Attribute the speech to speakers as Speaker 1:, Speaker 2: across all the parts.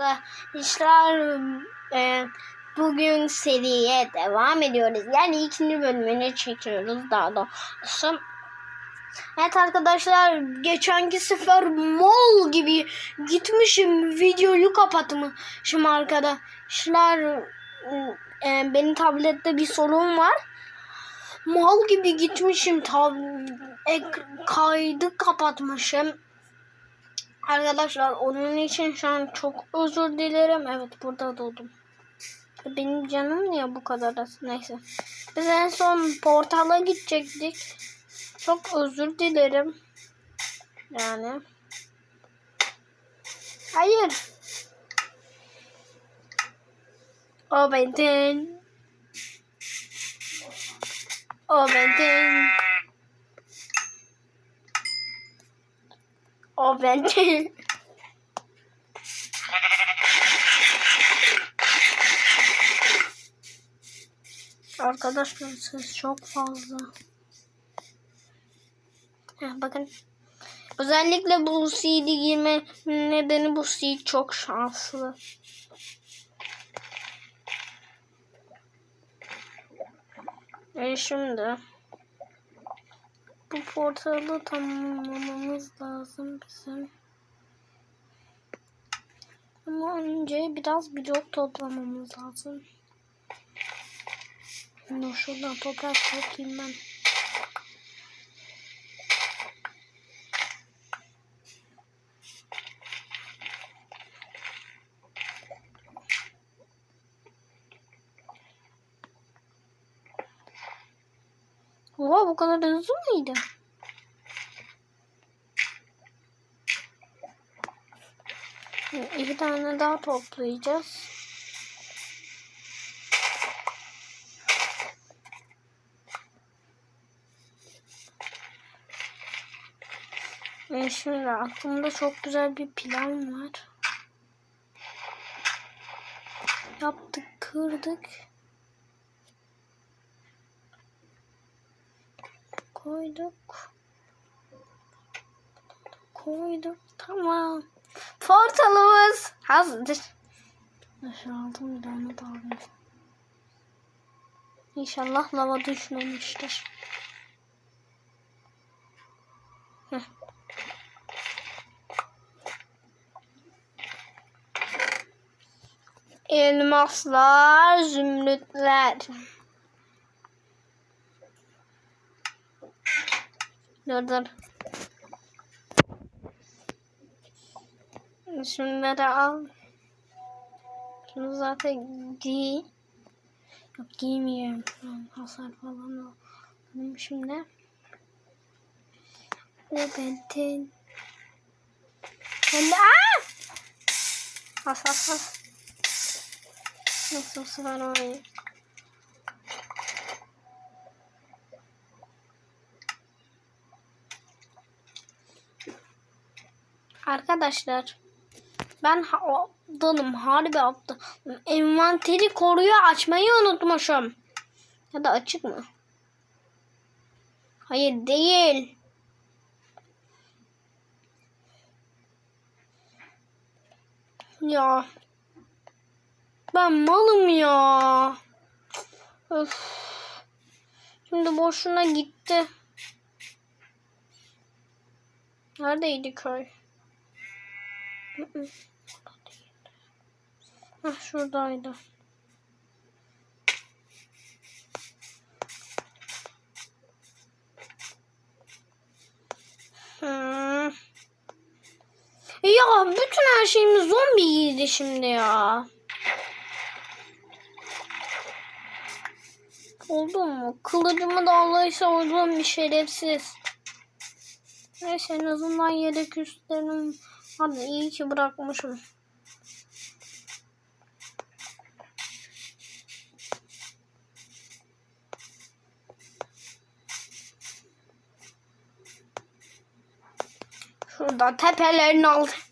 Speaker 1: Arkadaşlar e, bugün seriye devam ediyoruz. Yani ikinci bölümünü çekiyoruz daha doğrusu. Evet arkadaşlar geçenki sefer mol gibi gitmişim videoyu kapatmışım arkadaşlar. E, benim tablette bir sorun var. Mal gibi gitmişim tab ek- kaydı kapatmışım. Arkadaşlar onun için şu an çok özür dilerim. Evet burada doğdum. Benim canım niye bu kadar az? Neyse. Biz en son portala gidecektik. Çok özür dilerim. Yani. Hayır. O benden. O benden. O benden. Arkadaşlar ses çok fazla. Heh, bakın. Özellikle bu CD girme nedeni bu CD çok şanslı. E şimdi bu portalı tamamlamamız lazım bizim. Ama önce biraz blok toplamamız lazım. Şuradan toprak toplayayım ben. Oha bu kadar hızlı mıydı? İki tane daha toplayacağız. Ve şimdi aklımda çok güzel bir plan var. Yaptık, kırdık. Koyduk. Koyduk. Tamam. Portalımız hazır. Aşağı aldım bir tane daha. İnşallah lava düşmemiştir. Heh. Elmaslar, zümrütler. Dur dur. Şunları al. Şunu zaten giy. Yok giymeyeyim. Hasar falan aldım şimdi. O benten. Hele aa! Has has has. Nasıl bu sefer orayı? Arkadaşlar ben ha- aptalım harbi aptalım. Envanteri koruyor açmayı unutmuşum. Ya da açık mı? Hayır değil. Ya. Ben malım ya. Öf. Şimdi boşuna gitti. Neredeydi köy? Hah şuradaydı. Hmm. Ya bütün her şeyimiz zombi yedi şimdi ya. Oldu mu? Kılıcımı da Allah'ıysa olduğum bir şerefsiz. Neyse en azından yedek üstlerim Hadi iyi ki bırakmışım. Şurada tepelerin altı.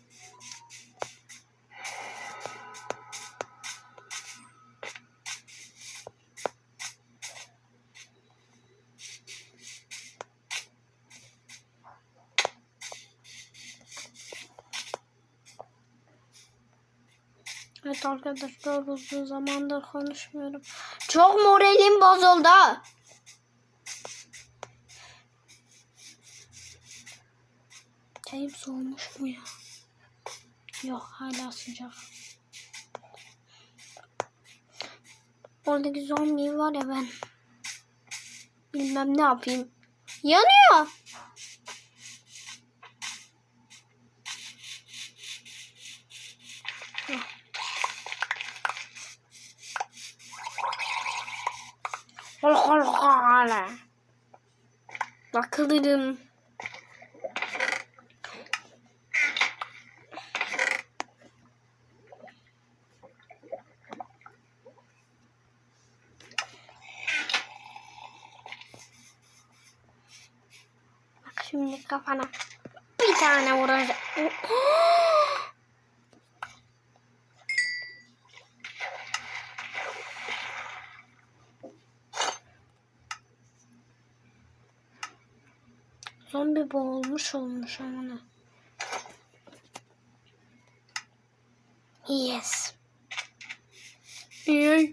Speaker 1: Evet arkadaşlar uzun zamandır konuşmuyorum. Çok moralim bozuldu. Çayım soğumuş mu ya? Yok hala sıcak. Oradaki zombi var ya ben. Bilmem ne yapayım. Yanıyor. Bakılırım. Bak şimdi kafana bir tane vuracağım. Boğulmuş olmuş amına. Yes. İyi.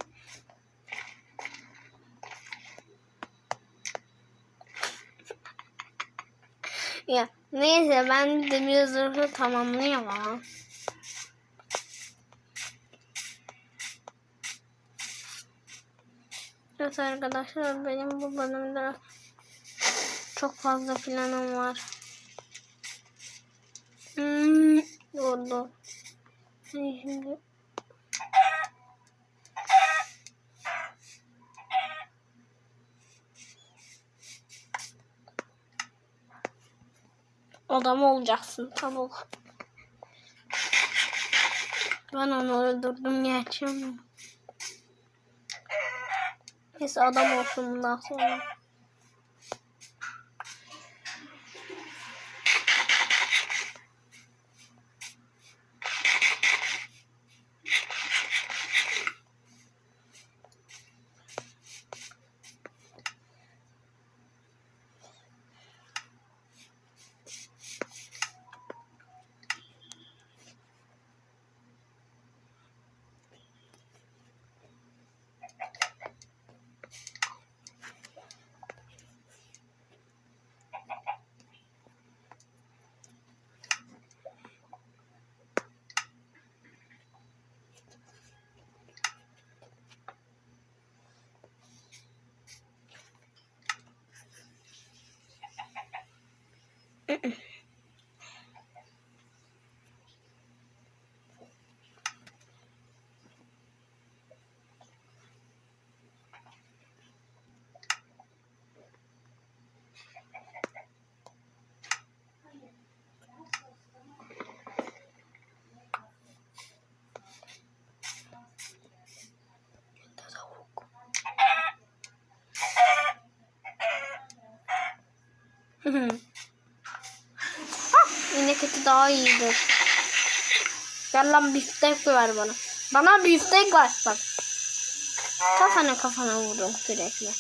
Speaker 1: ya neyse ben de bir zırhı tamamlayayım ama. Evet arkadaşlar benim bu bölümde çok fazla planım var. Hmm, oldu. Şimdi adam olacaksın tavuk. Ben onu öldürdüm gerçi. Neyse adam olsun bundan sonra. İnek eti daha iyidir. Gel lan biftek ver bana. Bana biftek ver bak. Kafana kafana vururum sürekli.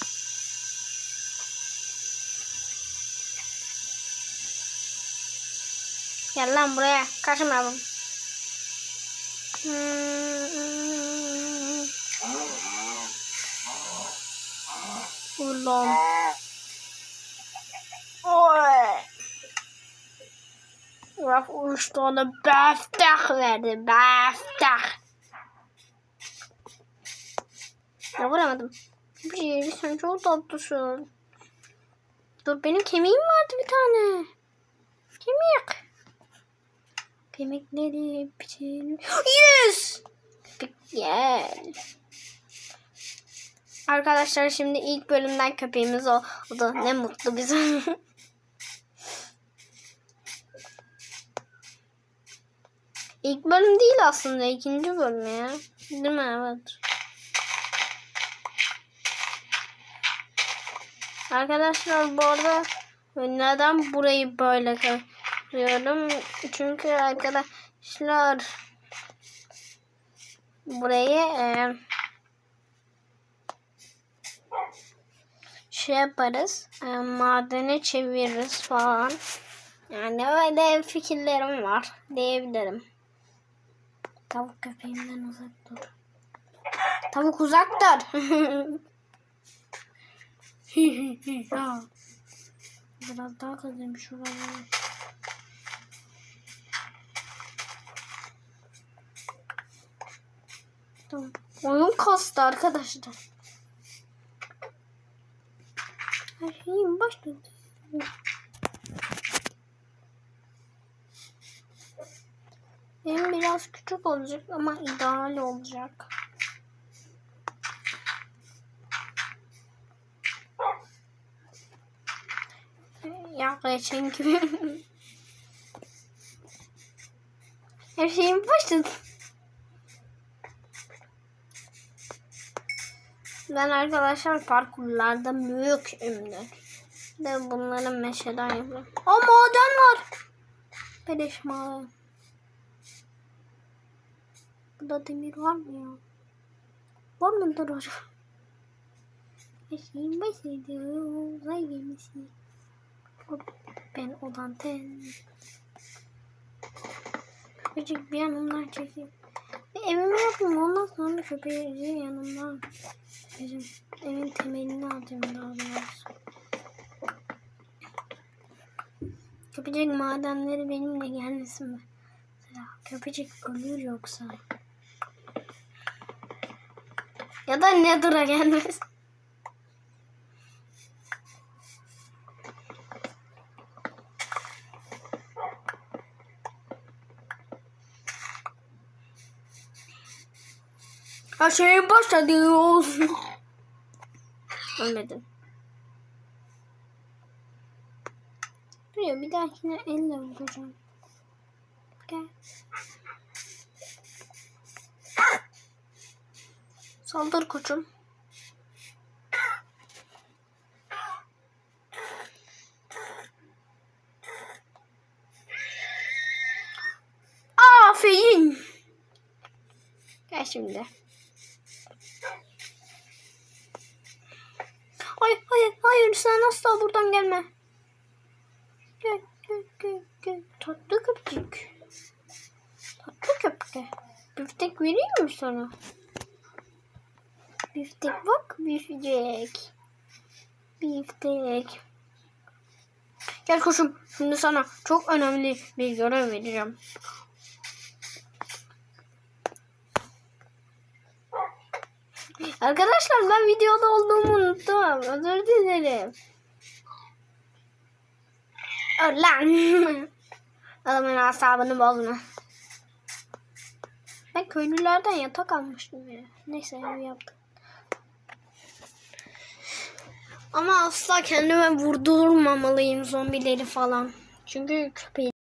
Speaker 1: Gel lan buraya. Kaçma bak. Ulan. Bak üç tane biftek verdi. Biftek. Ya vuramadım. Bir şey sen çok tatlısın. Dur benim kemiğim vardı bir tane. Kemik. Kemikleri biçelim. Yes! Gel. Arkadaşlar şimdi ilk bölümden köpeğimiz oldu. Ne mutlu bize. İlk bölüm değil aslında ikinci bölüm ya. Değil mi? Evet. Arkadaşlar bu arada neden burayı böyle kırıyorum? Çünkü arkadaşlar burayı e, şey yaparız. E, madene çeviririz falan. Yani öyle fikirlerim var diyebilirim. Tavuk köpeğimden uzak dur. Tavuk uzak dur. Biraz daha kazayım şuraları. Oyun kastı arkadaşlar. Her şeyin başladı. Benim biraz küçük olacak ama ideal olacak. Ya geçen gibi. Her şeyim başladı. Ben arkadaşlar parkurlarda büyükümdür. De bunları meşeden yapıyorum. Aa maden var. Maden. Burada demir var mı ya? Var mıdır acaba? Şeyin başıydı. Uzay gemisi. Ben olan ten. Köpecik bir yanımdan çekeyim. Bir evimi yapayım ondan sonra köpeği yanımdan. Bizim evin temelini atayım daha doğrusu. Köpecik madenleri benimle gelmesin mi? Köpecik ölür yoksa. Ya da Nether'a gelmesin. Her şeyin başladı olsun. Ölmedim. Dur ya bir dahakine elle vuracağım. Gel. Saldır koçum. Aferin. Gel şimdi. Hayır hayır hayır sen asla buradan gelme. Gel gel gel gel. Tatlı köpük. Tatlı köpük. Biftek vereyim mi sana? Biftek bak biftek. Biftek. Gel kuşum şimdi sana çok önemli bir görev vereceğim. Arkadaşlar ben videoda olduğumu unuttum. Özür dilerim. Lan. Adamın asabını bozma. Ben köylülerden yatak almıştım ya. Neyse ev yaptık. Ama asla kendime vurdurmamalıyım zombileri falan. Çünkü köpeği